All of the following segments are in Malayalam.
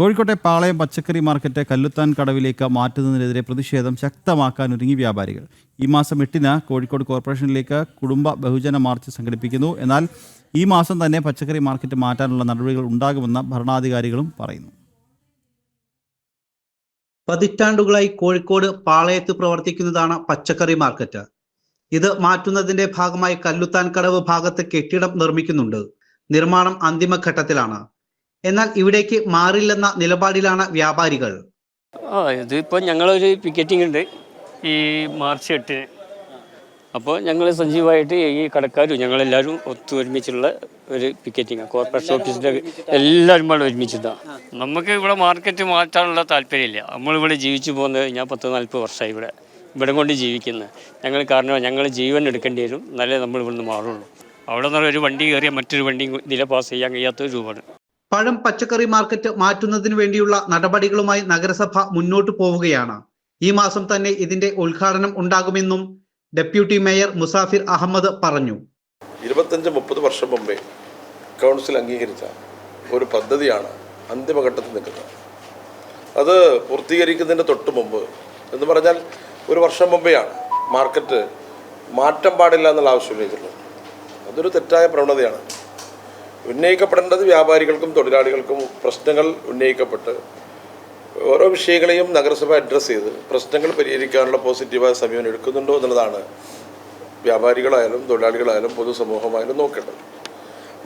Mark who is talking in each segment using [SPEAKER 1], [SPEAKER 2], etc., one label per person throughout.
[SPEAKER 1] കോഴിക്കോട്ടെ പാളയം പച്ചക്കറി മാർക്കറ്റ് കല്ലുത്താൻ കടവിലേക്ക് മാറ്റുന്നതിനെതിരെ പ്രതിഷേധം ശക്തമാക്കാൻ ഒരുങ്ങി വ്യാപാരികൾ. ഈ മാസം എട്ടിന് കോഴിക്കോട് കോർപ്പറേഷനിലേക്ക് കുടുംബ ബഹുജന മാർച്ച് സംഘടിപ്പിക്കുന്നു. എന്നാൽ ഈ മാസം തന്നെ പച്ചക്കറി മാർക്കറ്റ് മാറ്റാനുള്ള നടപടികൾ ഉണ്ടാകുമെന്ന് ഭരണാധികാരികളും പറയുന്നു.
[SPEAKER 2] പതിറ്റാണ്ടുകളായി കോഴിക്കോട് പാളയത്ത് പ്രവർത്തിക്കുന്നതാണ് പച്ചക്കറി മാർക്കറ്റ്. ഇത് മാറ്റുന്നതിന്റെ ഭാഗമായി കല്ലുത്താൻ കടവ് ഭാഗത്ത് കെട്ടിടം നിർമ്മിക്കുന്നുണ്ട്. നിർമ്മാണം അന്തിമഘട്ടത്തിലാണ്. എന്നാൽ ഇവിടേക്ക് മാറില്ലെന്ന നിലപാടിലാണ് വ്യാപാരികൾ.
[SPEAKER 3] ആ ഞങ്ങളൊരു പിക്കറ്റിംഗ് ഉണ്ട്. ഈ മാർച്ച് എട്ടിന്. അപ്പോൾ ഞങ്ങൾ സജീവമായിട്ട് ഈ കടക്കാരും ഞങ്ങളെല്ലാവരും ഒത്തൊരുമിച്ചുള്ള ഒരു പിക്കറ്റിംഗ് കോർപ്പറേഷൻ ഓഫീസിന്റെ എല്ലാവരും കൂടെ ഒരുമിച്ചിട്ടാണ് നമുക്ക് ഇവിടെ മാർക്കറ്റ് മാറ്റാനുള്ള താല്പര്യമില്ല. നമ്മളിവിടെ ജീവിച്ചു പോകുന്നത് ഞാൻ പത്ത് നാൽപ്പത് വർഷമായി ഇവിടെ. ഇവിടെ കൊണ്ട് ജീവിക്കുന്നത് ഞങ്ങൾ കാരണം ഞങ്ങൾ ജീവൻ എടുക്കേണ്ടി വരും. എന്നാലേ നമ്മൾ ഇവിടുന്ന് മാറുള്ളൂ. അവിടെ നിന്ന് ഒരു വണ്ടി കയറിയാൽ മറ്റൊരു വണ്ടി ഇതിലെ പാസ് ചെയ്യാൻ കഴിയാത്തൊരു രൂപമാണ്.
[SPEAKER 2] പഴം പച്ചക്കറി മാർക്കറ്റ് മാറ്റുന്നതിന് വേണ്ടിയുള്ള നടപടികളുമായി നഗരസഭ മുന്നോട്ടു പോവുകയാണ്. ഈ മാസം തന്നെ ഇതിന്റെ ഉദ്ഘാടനം ഉണ്ടാകുമെന്നും ഡെപ്യൂട്ടി മേയർ മുസാഫിർ അഹമ്മദ് പറഞ്ഞു.
[SPEAKER 4] ഇരുപത്തഞ്ച് മുപ്പത് വർഷം മുമ്പേ കൗൺസിൽ അംഗീകരിച്ച ഒരു പദ്ധതിയാണ് അന്തിമഘട്ടത്തിൽ നിൽക്കുന്നത്. അത് പൂർത്തീകരിക്കുന്നതിന് തൊട്ട് മുമ്പ് എന്ന് പറഞ്ഞാൽ ഒരു വർഷം മുമ്പെയാണ് മാർക്കറ്റ് മാറ്റം പാടില്ല എന്നുള്ള ആവശ്യം ഉന്നയിച്ചിട്ടുള്ളത്. അതൊരു തെറ്റായ പ്രവണതയാണ്. ഉന്നയിക്കപ്പെടേണ്ടത് വ്യാപാരികൾക്കും തൊഴിലാളികൾക്കും പ്രശ്നങ്ങൾ ഉന്നയിക്കപ്പെട്ട് ഓരോ വിഷയങ്ങളെയും നഗരസഭ അഡ്രസ്സ് ചെയ്ത് പ്രശ്നങ്ങൾ പരിഹരിക്കാനുള്ള പോസിറ്റീവായ സമീപനം എടുക്കുന്നുണ്ടോ എന്നുള്ളതാണ് വ്യാപാരികളായാലും തൊഴിലാളികളായാലും പൊതുസമൂഹമായാലും നോക്കേണ്ടത്.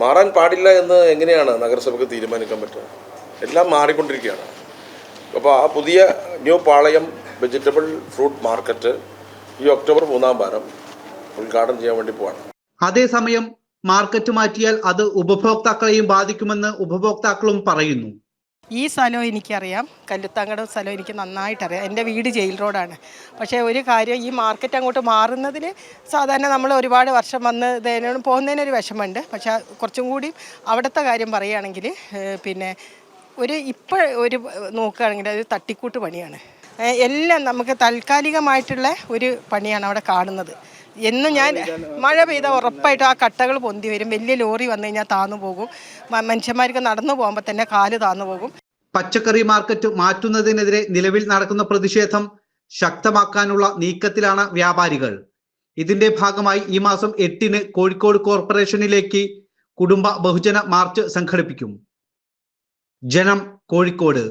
[SPEAKER 4] മാറാൻ പാടില്ല എന്ന് എങ്ങനെയാണ് നഗരസഭയ്ക്ക് തീരുമാനിക്കാൻ പറ്റുക? എല്ലാം മാറിക്കൊണ്ടിരിക്കുകയാണ്. അപ്പോൾ ആ പുതിയ new Palayam vegetable fruit market ഈ ഒക്ടോബർ മൂന്നാം വാരം ഉദ്ഘാടനം ചെയ്യാൻ വേണ്ടി പോവാണ്.
[SPEAKER 2] അതേസമയം മാർക്കറ്റ് മാറ്റിയാൽ അത് ഉപഭോക്താക്കളെയും ബാധിക്കുമെന്ന് ഉപഭോക്താക്കളും പറയുന്നു.
[SPEAKER 5] ഈ സ്ഥലം എനിക്കറിയാം. കല്ലുത്താങ്കട സ്ഥലം എനിക്ക് നന്നായിട്ടറിയാം. എന്റെ വീട് ജയിൽ റോഡാണ്. പക്ഷേ ഒരു കാര്യം ഈ മാർക്കറ്റ് അങ്ങോട്ട് മാറുന്നതിൽ സാധാരണ നമ്മൾ ഒരുപാട് വർഷം വന്ന് ഇതിനോട് പോകുന്നതിനൊരു വിഷമമുണ്ട്. പക്ഷേ കുറച്ചും കൂടി അവിടുത്തെ കാര്യം പറയുകയാണെങ്കിൽ പിന്നെ ഒരു ഇപ്പോൾ ഒരു നോക്കുകയാണെങ്കിൽ അത് തട്ടിക്കൂട്ട് പണിയാണ്. എല്ലാം നമുക്ക് താൽക്കാലികമായിട്ടുള്ള ഒരു പണിയാണ് അവിടെ കാണുന്നത്. എന്നും ഞാൻ മഴ പെയ്താൽ ഉറപ്പായിട്ട് ആ കട്ടകൾ പൊന്തി വരും. വലിയ ലോറി വന്നു കഴിഞ്ഞാൽ താന്നു പോകും. മനുഷ്യന്മാർക്ക് നടന്നു പോകുമ്പോൾ തന്നെ കാൽ താന്നു പോകും.
[SPEAKER 2] പച്ചക്കറി മാർക്കറ്റ് മാറ്റുന്നതിനെതിരെ നിലവിൽ നടക്കുന്ന പ്രതിഷേധം ശക്തമാക്കാനുള്ള നീക്കത്തിലാണ് വ്യാപാരികൾ. ഇതിന്റെ ഭാഗമായി ഈ മാസം എട്ടിന് കോഴിക്കോട് കോർപ്പറേഷനിലേക്ക് കുടുംബ ബഹുജന മാർച്ച് സംഘടിപ്പിക്കും. ജനം കോഴിക്കോട്.